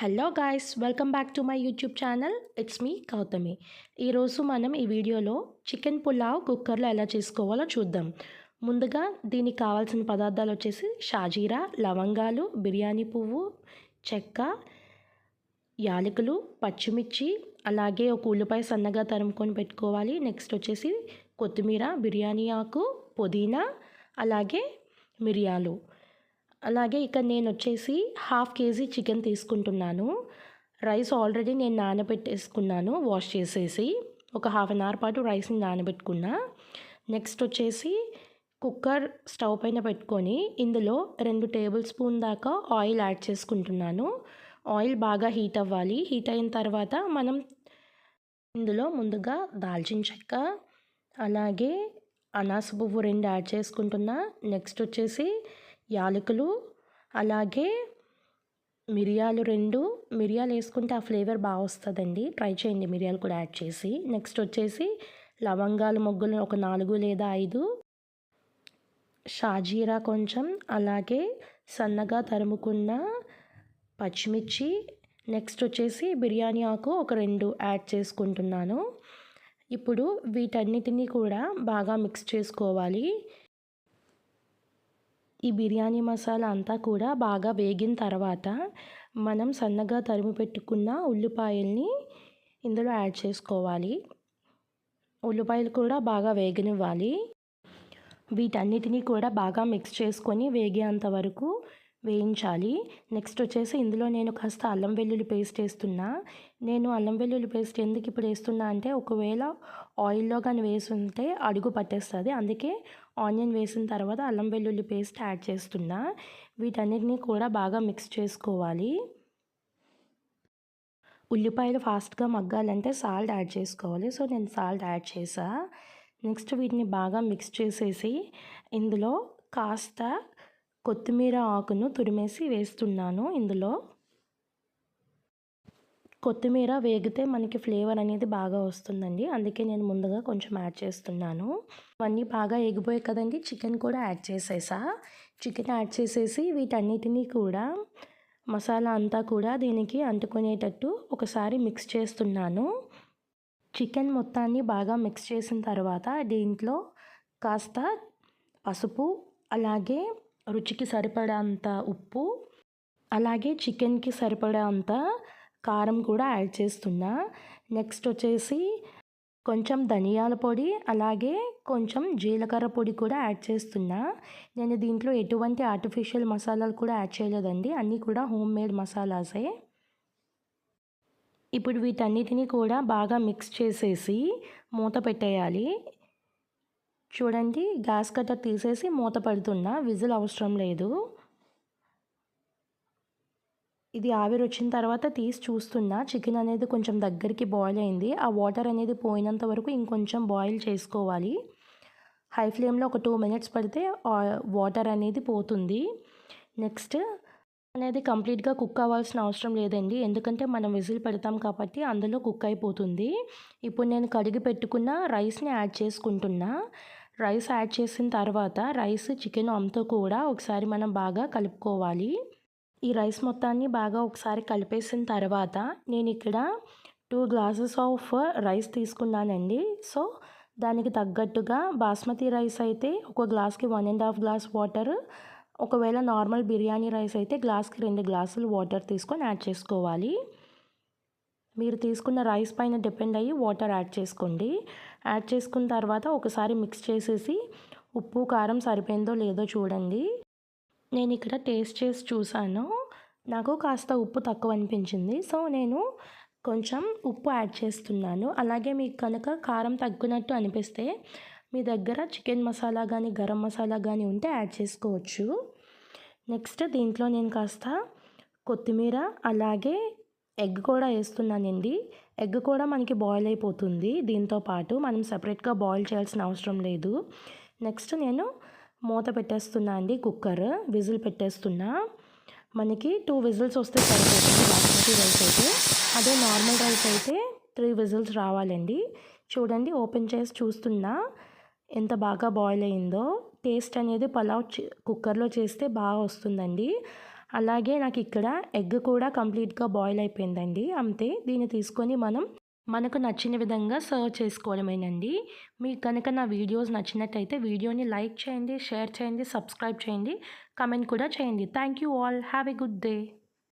Hello guys welcome back to my YouTube channel it's me Gautami ఈరోజు మనం ఈ వీడియోలో చికెన్ పులావ్ కుక్కర్లో ఎలా చేసుకోవాలో చూద్దాం. ముందుగా దీనికి కావాల్సిన పదార్థాలు వచ్చేసి షాజీరా లవంగాలు బిర్యానీ పువ్వు చెక్క యాలకులు పచ్చిమిర్చి అలాగే ఒక ఉల్లిపాయ సన్నగా తరుముకొని పెట్టుకోవాలి. నెక్స్ట్ వచ్చేసి కొత్తిమీర బిర్యానీ ఆకు పుదీనా అలాగే మిరియాలు. అలాగే ఇక్కడ నేను వచ్చేసి హాఫ్ కేజీ చికెన్ తీసుకుంటున్నాను. రైస్ ఆల్రెడీ నేను నానబెట్టేసుకున్నాను వాష్ చేసేసి. ఒక హాఫ్ అన్ అవర్ పాటు రైస్ని నానబెట్టుకున్నా. నెక్స్ట్ వచ్చేసి కుక్కర్ స్టవ్ పైన పెట్టుకొని ఇందులో రెండు టేబుల్ స్పూన్ దాకా ఆయిల్ యాడ్ చేసుకుంటున్నాను. ఆయిల్ బాగా హీట్ అవ్వాలి. హీట్ అయిన తర్వాత మనం ఇందులో ముందుగా దాల్చిన చెక్క అలాగే అనాస పువ్వు రెండు యాడ్ చేసుకుంటున్నా. నెక్స్ట్ వచ్చేసి యాలకులు అలాగే మిరియాలు రెండు. మిరియాలు వేసుకుంటే ఆ ఫ్లేవర్ బాగా వస్తుందండి. ట్రై చేయండి మిరియాలు కూడా యాడ్ చేసి. నెక్స్ట్ వచ్చేసి లవంగాలు మొగ్గులు ఒక నాలుగు లేదా ఐదు. షాజీరా కొంచెం అలాగే సన్నగా తరుముకున్న పచ్చిమిర్చి. నెక్స్ట్ వచ్చేసి బిర్యానీ ఆకు ఒక రెండు యాడ్ చేసుకుంటున్నాను. ఇప్పుడు వీటన్నిటినీ కూడా బాగా మిక్స్ చేసుకోవాలి. ఈ బిర్యానీ మసాలా అంతా కూడా బాగా వేగిన తర్వాత మనం సన్నగా తరిమి పెట్టుకున్న ఉల్లిపాయల్ని ఇందులో యాడ్ చేసుకోవాలి. ఉల్లిపాయలు కూడా బాగా వేగనివ్వాలి. వీటన్నిటినీ కూడా బాగా మిక్స్ చేసుకొని వేగేంత వరకు వేయించాలి. నెక్స్ట్ వచ్చేసి ఇందులో నేను కాస్త అల్లం వెల్లుల్లి పేస్ట్ వేస్తున్నా. నేను అల్లం వెల్లుల్లి పేస్ట్ ఎందుకు ఇప్పుడు వేస్తున్నా అంటే ఒకవేళ ఆయిల్లో కానీ వేసుంటే అడుగు పట్టేస్తుంది. అందుకే ఆనియన్ వేసిన తర్వాత అల్లం వెల్లుల్లి పేస్ట్ యాడ్ చేస్తున్నా. వీటన్నిటిని కూడా బాగా మిక్స్ చేసుకోవాలి. ఉల్లిపాయలు ఫాస్ట్గా మగ్గాలంటే సాల్ట్ యాడ్ చేసుకోవాలి. సో నేను సాల్ట్ యాడ్ చేసా. నెక్స్ట్ వీటిని బాగా మిక్స్ చేసేసి ఇందులో కాస్త కొత్తిమీర ఆకును తురిమేసి వేస్తున్నాను ఇందులో. కొత్తిమీర వేగితే మనకి ఫ్లేవర్ అనేది బాగా వస్తుందండి. అందుకే నేను ముందుగా కొంచెం యాడ్ చేస్తున్నాను. ఇవన్నీ బాగా ఎగిపోయాయి కదండి. చికెన్ కూడా యాడ్ చేసేసా. చికెన్ యాడ్ చేసేసి వీటన్నిటినీ కూడా మసాలా అంతా కూడా దీనికి అంటుకునేటట్టు ఒకసారి మిక్స్ చేస్తున్నాను. చికెన్ మొత్తాన్ని బాగా మిక్స్ చేసిన తర్వాత దీంట్లో కాస్త పసుపు అలాగే రుచికి సరిపడేంత ఉప్పు అలాగే చికెన్కి సరిపడేంత కారం కూడా యాడ్ చేస్తున్నా. నెక్స్ట్ వచ్చేసి కొంచెం ధనియాల పొడి అలాగే కొంచెం జీలకర్ర పొడి కూడా యాడ్ చేస్తున్నా. నేను దీంట్లో ఎటువంటి ఆర్టిఫిషియల్ మసాలాలు కూడా యాడ్ చేయలేదండి. అన్నీ కూడా హోమ్ మేడ్ మసాలాసే. ఇప్పుడు వీటన్నిటిని కూడా బాగా మిక్స్ చేసేసి మూత పెట్టేయాలి. చూడండి గ్యాస్ కట్టర్ తీసేసి మూత పెడుతున్నా విజిల్ అవసరం లేదు. ఇది ఆవిరి వచ్చిన తర్వాత తీసి చూస్తున్నా చికెన్ అనేది కొంచెం దగ్గరికి బాయిల్ అయింది. ఆ వాటర్ అనేది పోయినంత వరకు ఇంకొంచెం బాయిల్ చేసుకోవాలి. హై ఫ్లేమ్లో ఒక టూ మినిట్స్ పడితే వాటర్ అనేది పోతుంది. నెక్స్ట్ అనేది కంప్లీట్గా కుక్ అవ్వాల్సిన అవసరం లేదండి. ఎందుకంటే మనం విజిల్ పెడతాం కాబట్టి అందులో కుక్ అయిపోతుంది. ఇప్పుడు నేను కడిగి పెట్టుకున్న రైస్ని యాడ్ చేసుకుంటున్నా. రైస్ యాడ్ చేసిన తర్వాత రైస్ చికెన్ అమ్తో కూడా ఒకసారి మనం బాగా కలుపుకోవాలి. ఈ రైస్ మొత్తాన్ని బాగా ఒకసారి కలిపేసిన తర్వాత నేను ఇక్కడ టూ గ్లాసెస్ ఆఫ్ రైస్ తీసుకున్నానండి. సో దానికి తగ్గట్టుగా బాస్మతి రైస్ అయితే ఒక గ్లాస్కి one and half glass water ఒకవేళ నార్మల్ బిర్యానీ రైస్ అయితే గ్లాస్కి రెండు గ్లాసులు వాటర్ తీసుకొని యాడ్ చేసుకోవాలి. మీరు తీసుకున్న రైస్ పైన డిపెండ్ అయ్యి వాటర్ యాడ్ చేసుకోండి. యాడ్ చేసుకున్న తర్వాత ఒకసారి మిక్స్ చేసేసి ఉప్పు కారం సరిపోయిందో లేదో చూడండి. నేను ఇక్కడ టేస్ట్ చేసి చూసాను నాకు కాస్త ఉప్పు తక్కువ అనిపించింది. సో నేను కొంచెం ఉప్పు యాడ్ చేస్తున్నాను. అలాగే మీకు కనుక కారం తగ్గినట్టు అనిపిస్తే మీ దగ్గర చికెన్ మసాలా కానీ గరం మసాలా కానీ ఉంటే యాడ్ చేసుకోవచ్చు. నెక్స్ట్ దీంట్లో నేను కాస్త కొత్తిమీర అలాగే ఎగ్ కూడా వేస్తున్నానండి. ఎగ్ కూడా మనకి బాయిల్ అయిపోతుంది. దీంతో పాటు మనం సపరేట్గా బాయిల్ చేయాల్సిన అవసరం లేదు. నెక్స్ట్ నేను మూత పెట్టేస్తున్నా అండి కుక్కర్ విజిల్ పెట్టేస్తున్నా. మనకి టూ విజిల్స్ వస్తే సరిపోతుంది. బాస్మతి రైస్ అయితే. అదే నార్మల్ రైస్ అయితే త్రీ విజిల్స్ రావాలండి. చూడండి ఓపెన్ చేసి చూస్తున్నా. ఎంత బాగా బాయిల్ అయిందో. టేస్ట్ అనేది పలావ్ కుక్కర్లో చేస్తే బాగా వస్తుందండి. అలాగే నాకు ఇక్కడ ఎగ్ కూడా కంప్లీట్గా బాయిల్ అయిపోయిందండి. అంతే దీన్ని తీసుకొని మనం మనకు నచ్చిన విధంగా సర్వ్ చేసుకోవడమేనండి. మీకు కనుక నా వీడియోస్ నచ్చినట్టయితే వీడియోని లైక్ చేయండి షేర్ చేయండి సబ్స్క్రైబ్ చేయండి కమెంట్ కూడా చేయండి. Thank you all. Have a good day.